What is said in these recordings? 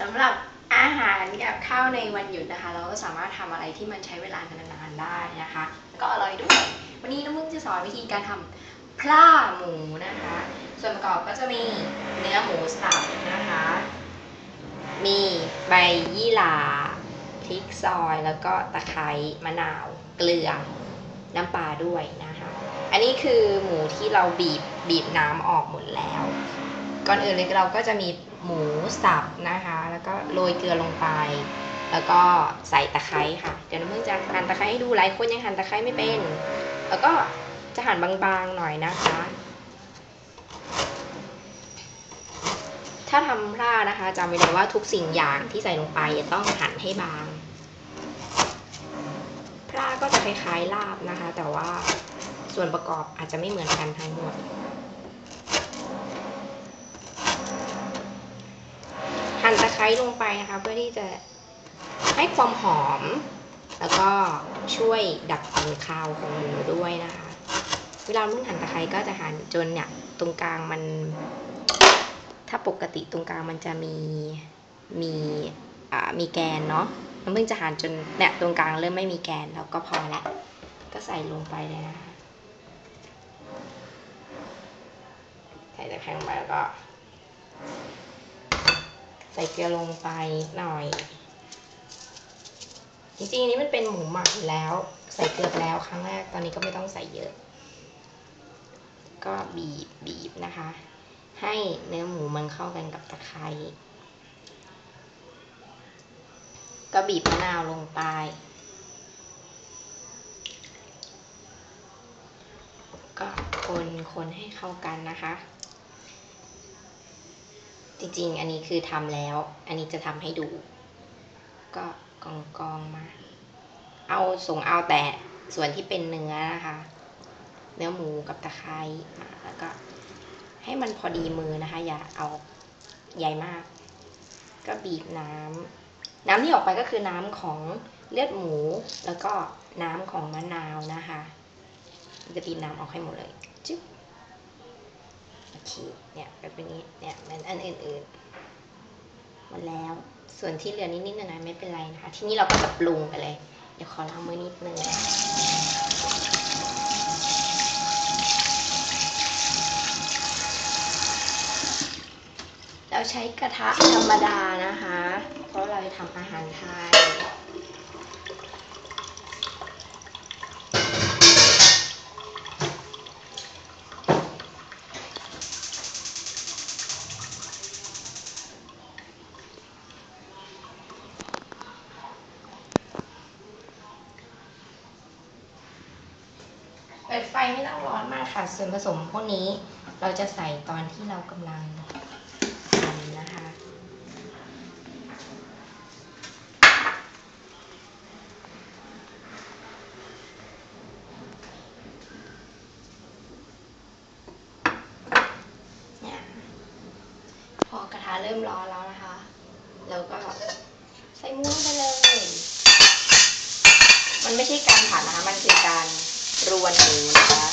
สำหรับอาหารกับข้าวในวันหยุดนะคะ เราก็สามารถทำอะไรที่มันใช้เวลานานๆได้นะคะ ก็อร่อยด้วย วันนี้น้ำมึงจะสอนวิธีการทำพล่าหมูนะคะ ส่วนประกอบก็จะมีเนื้อหมูสับนะคะ มีใบยี่หร่าพริกซอยแล้วก็ตะไคร้มะนาวเกลือน้ำปลาด้วยนะคะ อันนี้คือหมูที่เราบีบบีบน้ำออกหมดแล้ว ก่อนอื่นเลยเราก็จะมี หมูสับนะคะ แล้วก็โรยเกลือลงไป แล้วก็ใส่ตะไคร้ค่ะ เดี๋ยวน้ำพึ่งจะหั่นตะไคร้ให้ดูหลายคนยังหั่นตะไคร้ไม่เป็น แล้วก็จะหั่นบางๆหน่อยนะคะ ถ้าทำพลานะคะจำไว้เลยว่าทุกสิ่งอย่างที่ใส่ลงไปจะต้องหั่นให้บางพลาก็จะคล้ายๆลาบนะคะ แต่ว่าส่วนประกอบอาจจะไม่เหมือนกันทั้งหมด หั่นตะ ไคร้ลงไปนะคะ เพื่อที่จะให้ความหอม แล้วก็ช่วยดับกลิ่นคาวของหมูด้วยนะคะ เวลามึงหั่นตะไคร้ก็จะหั่นจนเนี่ยตรงกลางมัน ถ้าปกติตรงกลางมันจะมีมีอ่ามีแกนเนาะน้ำมึงจะหั่นจนเนี่ยตรงกลางเริ่มไม่มีแกนแล้วก็พอละก็ใส่ลงไปเลยนะคะใส่ตะไคร้ลงไปแล้วก็ ใส่เกลือลงไปหน่อย จริงๆอันนี้มันเป็นหมูหมักแล้ว ใส่เกลือแล้วครั้งแรกตอนนี้ก็ไม่ต้องใส่เยอะ ก็บีบบีบนะคะ ให้เนื้อหมูมันเข้ากันกับตะไคร้ก็บีบมะนาวลงไปก็คนคนให้เข้ากันนะคะ จริงๆ อันนี้คือทำแล้ว อันนี้จะทำให้ดู ก็กองกองๆมา เอาส่งเอาแต่ส่วนที่เป็นเนื้อนะคะ เนื้อหมูกับตะไคร้มาแล้วก็ให้มันพอดีมือนะคะ อย่าเอาใหญ่มาก ก็บีบน้ำน้ำที่ออกไปก็คือน้ำของเลือดหมู แล้วก็น้ำของมะนาวนะคะ จะบีบน้ำออกให้หมดเลยจึ๊บ อเคเนี่ยแบบนี้เนี่ยเหมือนอันอื่นๆหมดแล้วส่วนที่เหลือนิดๆหน่อยๆไม่เป็นไรนะคะ ทีนี้เราก็จะปรุงไปเลย เดี๋ยวขอล้างมือนิดนึงเราใช้กระทะธรรมดานะคะ เพราะเราจะทำอาหารไทย ปิดไฟไม่ต้องร้อนมากค่ะ ส่วนผสมพวกนี้เราจะใส่ตอนที่เรากำลังทำนะคะเนี่ยพอกระทะเริ่มร้อนแล้วนะคะ เราก็ใส่หมูลงไปเลย มันไม่ใช่การผัดนะคะ มันคือการ รวนหมูนะคะ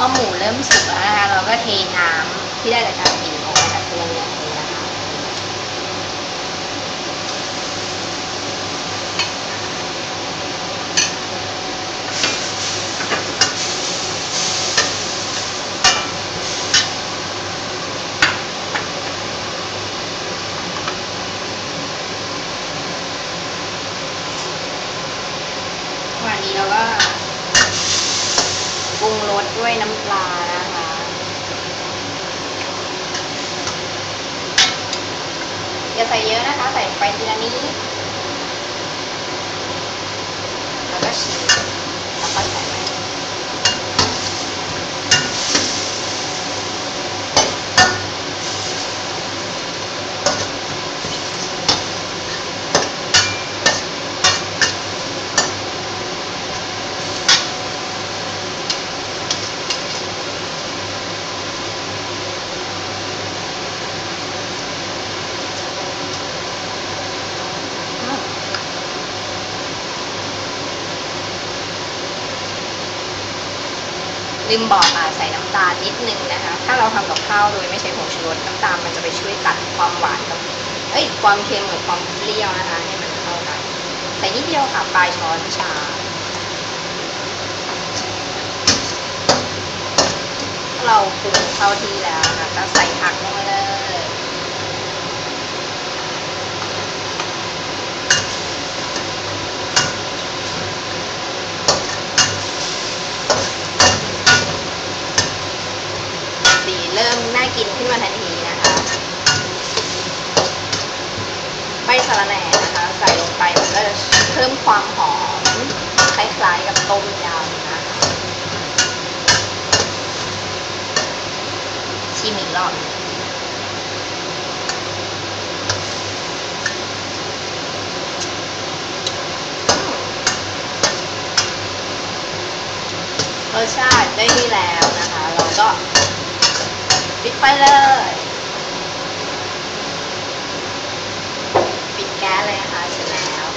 พอหมูเริ่มสุกแล้วนะคะเราก็เทน้ำที่ได้จากการบีบออกมาจากตัวเนื้อนะคะวันนี้เราก็ ปรุงรสด้วยน้ำปลานะคะ อย่าใส่เยอะนะคะ ใส่ไปทีละนิดแล้วก็ชิมแล้วก็ใส่ไปอืม ลืมบอกอะใส่น้ำตาลนิดนึงนะคะ ถ้าเราทำกับข้าวโดยไม่ใช้ผงชูรสน้ำตาลมันจะไปช่วยตัดความหวานกับเอ้ยความเค็มกับความเปรี้ยวนะคะ ให้มันเข้ากัน ใส่นิดเดียวค่ะปลายช้อนชาเราปรุงเข้าที่แล้วนะคะก็ใส่ผักลงไปเลย สีเริ่มน่ากินขึ้นมาทันทีนะคะ ใบสะระแหน่นะคะ ใส่ลงไปมันก็จะเพิ่มความหอมคล้ายๆกับต้มยำนะคะชิมอีกรอบหนึ่งรสชาติได้ที่แล้วนะคะ เราก็ปิดไฟเลย ปิดแก๊สเลยนะคะเสร็จแล้ว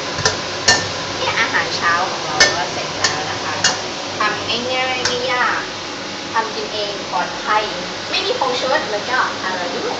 เช้าของเราก็เสร็จแล้วนะคะทำง่ายๆไม่ยากทำกินเองปลอดภัยไม่มีผงชูรสแล้วก็อร่อยด้วย